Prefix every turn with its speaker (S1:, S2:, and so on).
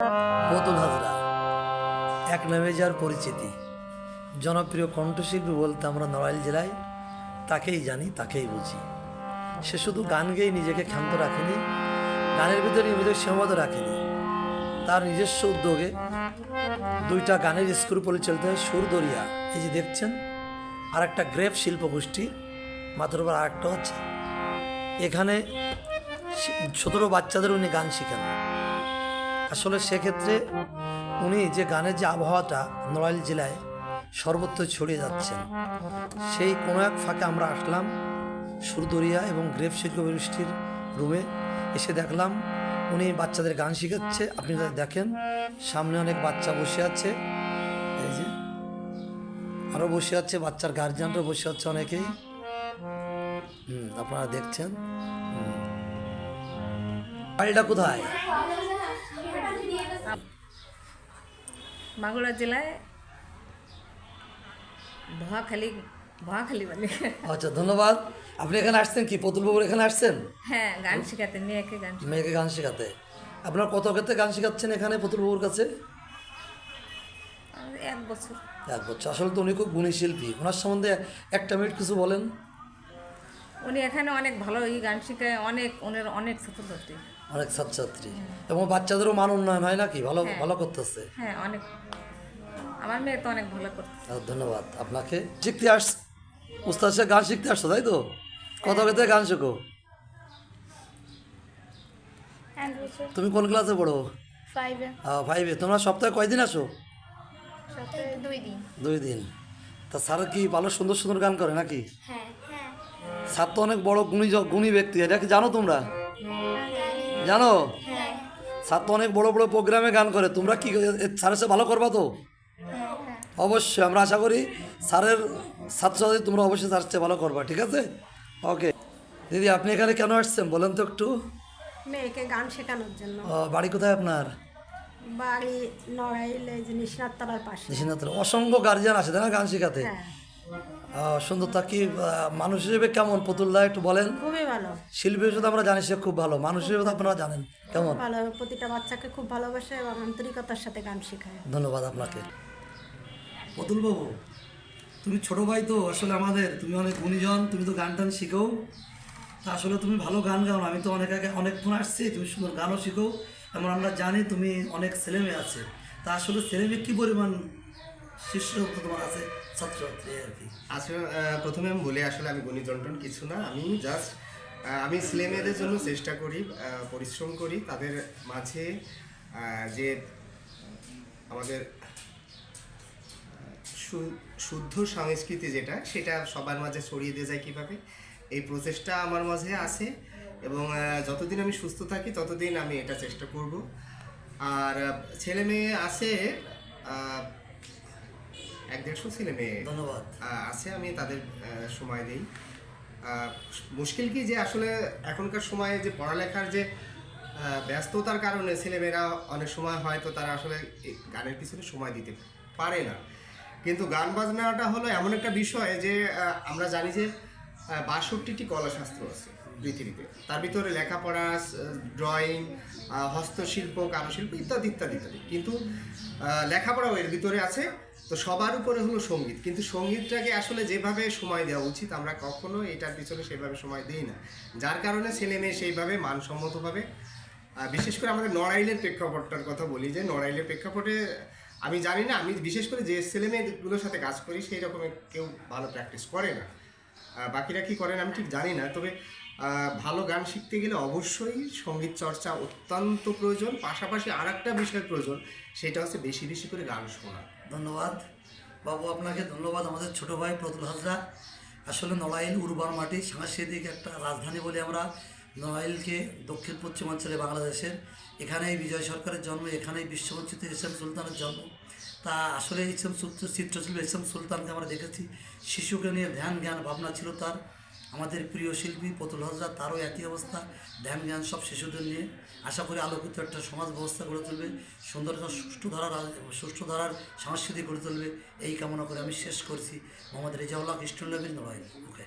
S1: পুতুল হাজরা, এক নামে যার পরিচিতি। জনপ্রিয় কণ্ঠশিল্পী বলতে আমরা নড়াইল জেলায় তাকেই জানি, তাকেই বুঝি। সে শুধু গান গেয়ে নিজেকে ক্ষান্ত রাখেনি, গানের ভিতরে নিয়মিত সীমাবদ্ধ রাখেনি। তার নিজস্ব উদ্যোগে দুইটা গানের স্কুল পরিচালিত হয় সুর দরিয়া। এই যে দেখছেন আর একটা গ্রেপ শিল্প গোষ্ঠী মাথার উপর আর একটা হচ্ছে। এখানে ছোটো বাচ্চাদের উনি গান শেখান। আসলে সেক্ষেত্রে উনি যে গানের যে আবহাওয়াটা নড়াইল জেলায় সর্বত্র ছড়িয়ে যাচ্ছেন, সেই কোনো এক ফাঁকে আমরা আসলাম সুরদরিয়া এবং গ্রেপ শিল্প রুমে এসে দেখলাম উনি বাচ্চাদের গান শেখাচ্ছে। আপনি দেখেন, সামনে অনেক বাচ্চা বসে আছে। এই যে আরও বসে আছে, বাচ্চার গার্জিয়ানরা বসে আছে অনেকেই। হুম, আপনারা দেখছেন। বাড়িটা কোথায়?
S2: বাঁকুড়া জেলায় ভুয়াখালী ভুয়াখালী বলে।
S1: আচ্ছা ধন্যবাদ। আপনি এখানে আসছেন কি? পতুলবাবুর এখানে আসছেন?
S2: হ্যাঁ গান শেখাতে মেয়েকে গান।
S1: মেয়েকে গান শেখাতে। আপনার কত ক্ষেত্রে গান শেখাচ্ছেন এখানে পতুল বাবুর
S2: কাছে? এক বছর।
S1: এক বছর। আসলে তো উনি খুব গুণী শিল্পী। ওনার সম্বন্ধে একটা মিনিট কিছু বলেন।
S2: উনি এখানে অনেক ভালো এই গান শেখায় অনেক ওনার অনেক ছাত্রছাত্রী
S1: অনেক ছাত্রছাত্রী। এবং বাচ্চাদেরও মান উন্নয়ন হয় নাকি? ভালো ভালো করতেছে।
S2: হ্যাঁ অনেক। আমার মেয়ে তো অনেক ভালো করতে
S1: ধন্যবাদ। আপনাকে শিখতে আস উস্তাদ সাহেব গান শিখতে আসছো তাই তো? কত ক্ষেত্রে গান শেখো। তুমি কোন ক্লাসে পড়ো?
S3: ফাইভে
S1: ফাইভে তোমরা সপ্তাহে কয়দিন আসো?
S3: দুই দিন।
S1: দুই দিন। তা স্যার কি ভালো সুন্দর সুন্দর গান করে নাকি?
S3: হ্যাঁ হ্যাঁ।
S1: স্যার তো অনেক বড় গুণী গুণী ব্যক্তি এটা কি জানো তোমরা? জানো?
S3: হ্যাঁ।
S1: স্যার তো অনেক বড় বড় প্রোগ্রামে গান করে। তোমরা কি স্যারের সাথে ভালো করবা তো?
S3: হ্যাঁ
S1: অবশ্যই আমরা আশা করি স্যারের ছাত্রছাত্রী তোমরা অবশ্যই স্যারের চেয়ে ভালো করবা ঠিক আছে? ওকে দিদি আপনি এখানে কেন আসছেন? বলেন তো একটু।
S4: মেয়েকে গান শেখানোর জন্য।
S1: বাড়ি কোথায় আপনার?
S4: বাড়ি নড়াইল যে নিশনাথ তলার পাশে।
S1: নিশিনাথ অসংখ্য গার্জিয়ান আছে তাই না গান শেখাতে?
S4: হ্যাঁ
S1: আহ, সুন্দর তা কি মানুষ হিসেবে কেমন? পুতুল্লাহ একটু বলেন।
S4: খুবই ভালো।
S1: শিল্পী হিসেবে আমরা জানি সে খুব ভালো। মানুষ হিসেবে আপনারা জানেন। কেমন?
S4: ভালো। প্রতিটা বাচ্চাকে খুব ভালোবাসে এবং আন্তরিকতার সাথে গান শেখায়।
S1: ধন্যবাদ আপনাকে। অতুল বাবু তুমি ছোট ভাই তো আসলে আমাদের। তুমি অনেক গুণীজন তুমি তো গান টান শিখো। তা আসলে তুমি ভালো গান গাও আমি তো অনেক আগে অনেকক্ষণ আসছি তুমি সুন্দর গানও শিখো। এবং আমরা জানি তুমি অনেক ছেলেমেয়ে আছে। তা আসলে ছেলেমেয়ে কী পরিমাণ শিষ্য আছে আর কি।
S5: আসলে আহ, প্রথমে আমি বলি আসলে আমি গণিতন্টন কিছু না আমি জাস্ট আমি ছেলে মেয়েদের জন্য চেষ্টা করি পরিশ্রম করি তাদের মাঝে যে আমাদের শুদ্ধ সংস্কৃতি যেটা সেটা সবার মাঝে ছড়িয়ে দিয়ে যায় কীভাবে এই প্রচেষ্টা আমার মাঝে আছে এবং যতদিন আমি সুস্থ থাকি ততদিন আমি এটা চেষ্টা করব। আর ছেলে মেয়ে আছে এক দেড়শো ছেলে মেয়ে
S1: ধন্যবাদ।
S5: আছে আমি তাদের সময় দিই। মুশকিল কি যে আসলে এখনকার সময়ে যে পড়ালেখার যে ব্যস্ততার কারণে ছেলেমেয়েরা অনেক সময় হয়তো তারা আসলে গানের পিছনে সময় দিতে পারে না। কিন্তু গান বাজনাটা হলো এমন একটা বিষয় যে আমরা জানি যে বাষট্টিটি কলাশাস্ত্র আছে পৃথিবীতে। তার ভিতরে লেখাপড়া ড্রয়িং হস্তশিল্প কারুশিল্প ইত্যাদি ইত্যাদি ইত্যাদি। কিন্তু লেখাপড়াও এর ভিতরে আছে। তো সবার উপরে হলো সংগীত। কিন্তু সঙ্গীতটাকে আসলে যেভাবে সময় দেওয়া উচিত, আমরা কখনো এটার পিছনে সেভাবে সময় দিই না। যার কারণে ছেলে মেয়ে সেইভাবে মানসম্মতভাবে বিশেষ করে আমাদের নড়াইলের প্রেক্ষাপটটার কথা বলি যে, নড়াইলের প্রেক্ষাপটে আমি জানি না, আমি বিশেষ করে যে ছেলে মেয়েগুলোর সাথে কাজ করি সেই রকমের কেউ ভালো প্র্যাকটিস করে না। বাকিরা কি করেন আমি ঠিক জানি না, তবে ভালো গান শিখতে গেলে অবশ্যই সংগীত চর্চা অত্যন্ত প্রয়োজন, পাশাপাশি আর একটা বিষয় প্রয়োজন, সেটা হচ্ছে বেশি বেশি করে গান শোনা।
S1: ধন্যবাদ। বাবু, আপনাকে ধন্যবাদ, আমাদের ছোট ভাই প্রতুল হাজরা আসলে নড়াইল উর্বর মাটি, সাংস্কৃতিক একটা রাজধানী বলে আমরা নড়াইলকে দক্ষিণ পশ্চিমাঞ্চলে বাংলাদেশের, এখানেই বিজয় সরকারের জন্ম, এখানেই বিশ্ববঞ্চিত ইসলাম সুলতানের জন্ম। তা আসলে ইসলাম সুল- চিত্রশিল্পী ইসলাম সুলতানকে আমরা দেখেছি, শিশুকে নিয়ে ধ্যান, জ্ঞান, ভাবনা ছিল তার। আমাদের প্রিয় শিল্পী পতুল হজরা, তারও একই অবস্থা। ধ্যান জ্ঞান সব শিশুদের নিয়ে। আশা করি আলোকিত একটা সমাজ ব্যবস্থা গড়ে তুলবে। সুন্দর সুষ্ঠু ধারার সুষ্ঠু ধারার সংস্কৃতি গড়ে তুলবে। এই কামনা করে আমি শেষ করছি। মোহাম্মদ রেজাউল্লাহ কৃষ্ণ নবীন নয় ওকে